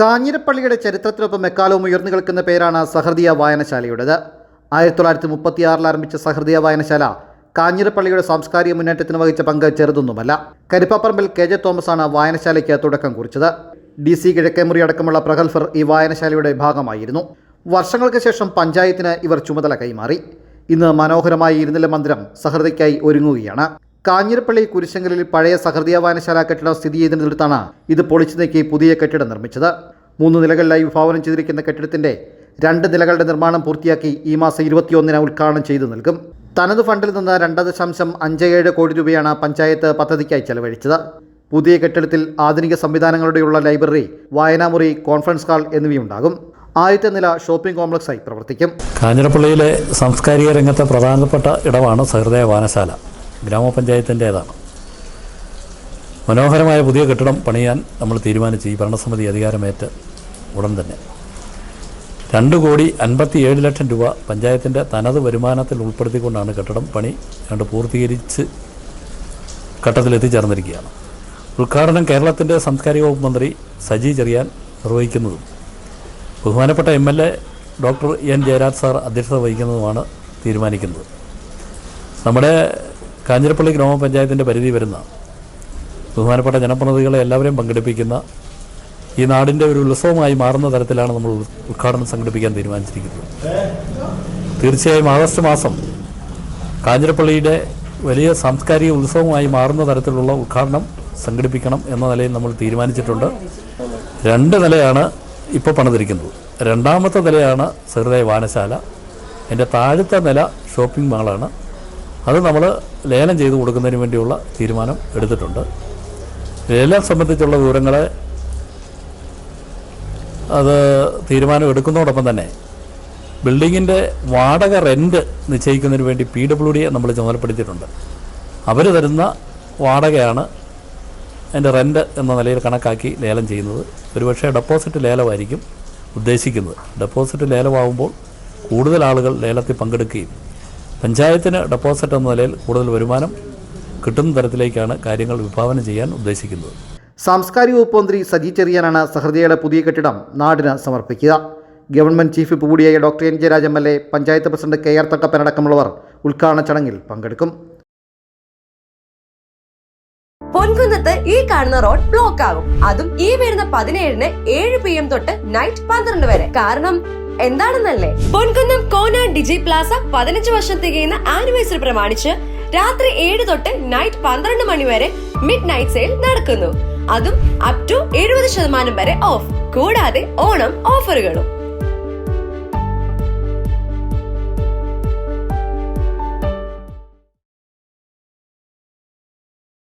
കാഞ്ഞിരപ്പള്ളിയുടെ ചരിത്രത്തിനൊപ്പം എക്കാലവും ഉയർന്നു നിൽക്കുന്ന പേരാണ് സഹൃദയ വായനശാലയുടേത്. ആയിരത്തി തൊള്ളായിരത്തി മുപ്പത്തിയാറിൽ ആരംഭിച്ച സഹൃദയ വായനശാല കാഞ്ഞിരപ്പള്ളിയുടെ സാംസ്കാരിക മുന്നേറ്റത്തിന് വഹിച്ച പങ്ക് ചെറുതൊന്നുമല്ല. കരിപ്പാപ്പറമ്പിൽ കെ ജെ ആണ് വായനശാലയ്ക്ക് തുടക്കം കുറിച്ചത്. ഡി സി കിഴക്കേമുറി അടക്കമുള്ള പ്രഗത്ഭർ ഈ വായനശാലയുടെ ഭാഗമായിരുന്നു. വർഷങ്ങൾക്ക് ശേഷം പഞ്ചായത്തിന് ഇവർ ചുമതല കൈമാറി. ഇന്ന് മനോഹരമായി ഇരുനില മന്ദിരം സഹൃദയ്ക്കായി ഒരുങ്ങുകയാണ്. കാഞ്ഞിരപ്പള്ളി കുരിശങ്കലിൽ പഴയ സഹൃദയ വായനശാല കെട്ടിടം സ്ഥിതി ചെയ്തിടത്താണ് ഇത് പൊളിച്ചു നീക്കി പുതിയ കെട്ടിടം നിർമ്മിച്ചത്. മൂന്ന് നിലകളിലായി വിഭാവനം ചെയ്തിരിക്കുന്ന കെട്ടിടത്തിന്റെ രണ്ട് നിലകളുടെ നിർമ്മാണം പൂർത്തിയാക്കി ഈ മാസം ഇരുപത്തിയൊന്നിന് ഉദ്ഘാടനം ചെയ്തു നൽകും. തനത് ഫണ്ടിൽ നിന്ന് രണ്ട് ദശാംശം അഞ്ച് ഏഴ് കോടി രൂപയാണ് പഞ്ചായത്ത് പദ്ധതിക്കായി ചെലവഴിച്ചത്. പുതിയ കെട്ടിടത്തിൽ ആധുനിക സംവിധാനങ്ങളുടെയുള്ള ലൈബ്രറി വായനാമുറി കോൺഫറൻസ് ഹാൾ എന്നിവയുണ്ടാകും. ആദ്യത്തെ നില ഷോപ്പിംഗ് കോംപ്ലക്സായി പ്രവർത്തിക്കും. കാഞ്ഞിരപ്പള്ളിയിലെ സാംസ്കാരിക രംഗത്തെ പ്രധാനപ്പെട്ട ഇടമാണ് സഹൃദയ വായനശാല. ഗ്രാമപഞ്ചായത്തിന്റേതാണ് മനോഹരമായ പുതിയ കെട്ടിടം പണിയാൻ നമ്മൾ തീരുമാനിച്ചു ഈ ഭരണസമിതി അധികാരമേറ്റ് ഉടൻ തന്നെ. രണ്ട് കോടി അൻപത്തി ഏഴ് ലക്ഷം രൂപ പഞ്ചായത്തിന്റെ തനത് വരുമാനത്തിൽ ഉൾപ്പെടുത്തിക്കൊണ്ടാണ് കെട്ടിടം പണി കണ്ട് പൂർത്തീകരിച്ച് ഘട്ടത്തിലെത്തിച്ചേർന്നിരിക്കുകയാണ്. ഉദ്ഘാടനം കേരളത്തിന്റെ സാംസ്കാരിക വകുപ്പ് മന്ത്രി സജി ചെറിയാൻ നിർവഹിക്കുന്നതും ബഹുമാനപ്പെട്ട M L A doctor N Jayaraj sir അധ്യക്ഷത വഹിക്കുന്നതുമാണ് തീരുമാനിക്കുന്നത്. നമ്മുടെ കാഞ്ഞിരപ്പള്ളി ഗ്രാമപഞ്ചായത്തിന്റെ പരിധി വരുന്ന ബഹുമാനപ്പെട്ട ജനപ്രതിനിധികളെ എല്ലാവരെയും പങ്കെടുപ്പിക്കുന്ന ഈ നാടിന്റെ ഒരു ഉത്സവമായി മാറുന്ന തരത്തിലാണ് നമ്മൾ ഉദ്- ഉദ്ഘാടനം സംഘടിപ്പിക്കാൻ തീരുമാനിച്ചിരിക്കുന്നത്. തീർച്ചയായും ആഗസ്റ്റ് മാസം കാഞ്ഞിരപ്പള്ളിയുടെ വലിയ സാംസ്കാരിക ഉത്സവമായി മാറുന്ന തരത്തിലുള്ള ഉദ്ഘാടനം സംഘടിപ്പിക്കണം എന്ന നിലയിൽ നമ്മൾ തീരുമാനിച്ചിട്ടുണ്ട്. രണ്ട് നിലയാണ് ഇപ്പോൾ പണിതിരിക്കുന്നത്. രണ്ടാമത്തെ നിലയാണ് സഹൃദയ വാനശാല എന്റെ താഴത്തെ നില ഷോപ്പിംഗ് മാളാണ്. അത് നമ്മൾ ലേലം ചെയ്ത് കൊടുക്കുന്നതിന് വേണ്ടിയുള്ള തീരുമാനം എടുത്തിട്ടുണ്ട്. ലേലം സംബന്ധിച്ചുള്ള വിവരങ്ങൾ അത് തീരുമാനം എടുക്കുന്നതോടൊപ്പം തന്നെ ബിൽഡിങ്ങിന്റെ വാടക റെന്റ് നിശ്ചയിക്കുന്നതിന് വേണ്ടി പി ഡബ്ല്യു ഡിയെ നമ്മൾ ചുമതലപ്പെടുത്തിയിട്ടുണ്ട്. അവർ തരുന്ന വാടകയാണ് അതിന്റെ റെന്റ് എന്ന നിലയിൽ കണക്കാക്കി ലേലം ചെയ്യുന്നത്. ഒരുപക്ഷെ ഡെപ്പോസിറ്റ് ലേലമായിരിക്കും ഉദ്ദേശിക്കുന്നത്. ഡെപ്പോസിറ്റ് ലേലമാകുമ്പോൾ കൂടുതൽ ആളുകൾ ലേലത്തിൽ പങ്കെടുക്കുകയും പഞ്ചായത്തിന് ഡെപ്പോസിറ്റ് എന്ന നിലയിൽ കൂടുതൽ വരുമാനം കിട്ടുന്ന തരത്തിലേക്കാണ് കാര്യങ്ങൾ വിഭാവനം ചെയ്യാൻ ഉദ്ദേശിക്കുന്നത്. സാംസ്കാരിക വകുപ്പ് മന്ത്രി സജി ചെറിയാനാണ് സഹൃദയയുടെ പുതിയ കെട്ടിടം നാടിന് സമർപ്പിക്കുക. ഗവൺമെന്റ് ചീഫ് വിപ്പ് കൂടിയായ doctor N Jayaraj M. L. A panchayat president K. R. Thattappan അടക്കമുള്ളവർ ഉദ്ഘാടന ചടങ്ങിൽ പങ്കെടുക്കും. പൊൻകുന്നത്ത് ഈ കാണുന്ന റോഡ് ബ്ലോക്ക് ആകും. അതും ഈ വരുന്ന പതിനേഴിന് ഏഴ് പി എം തൊട്ട് നൈറ്റ് പന്ത്രണ്ട് വരെ. കാരണം എന്താണെന്നല്ലേ? പൊൻകുന്നം കോന ഡിജി പ്ലാസ പതിനഞ്ച് വർഷം തികയുന്ന ആനിവേഴ്സറി പ്രമാണിച്ച് രാത്രി ഏഴ് തൊട്ട് നൈറ്റ് പന്ത്രണ്ട് മണി വരെ മിഡ് നൈറ്റ് സെയിൽ നടക്കുന്നു. അതും അപ് ടു എഴുപത് ശതമാനം വരെ ഓഫ് കൂടാതെ ഓണം ഓഫറുകളും